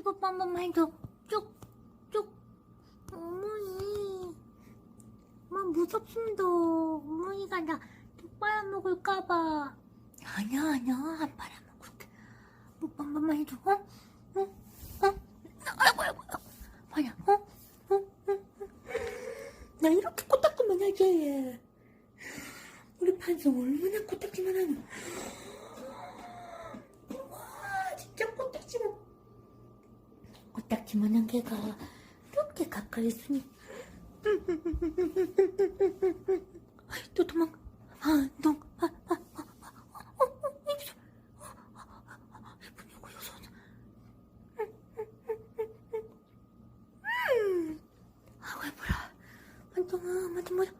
뽀뽀 한 번만 해줘. 쭉, 쭉. 어머니. 엄마 무섭습니다. 어머니가 나또 빨아먹을까봐. 아니야, 아니야. 안 빨아먹을게. 뽀뽀 한 번만 해줘. 어? 어? 어? 아이고, 아이고. 뭐야, 어? 어? 어? 어? 나 이렇게 코딱지만 하지. 우리 판성 얼마나 코딱지만 하노. 코딱지만한 개가 이렇게 가까이 있으니. 또 도망. 아동 아, 아, 아, 아, 어, 어, 입술 예쁜 요거 여섯 아고 예뻐라 만동아 만동 뭐야.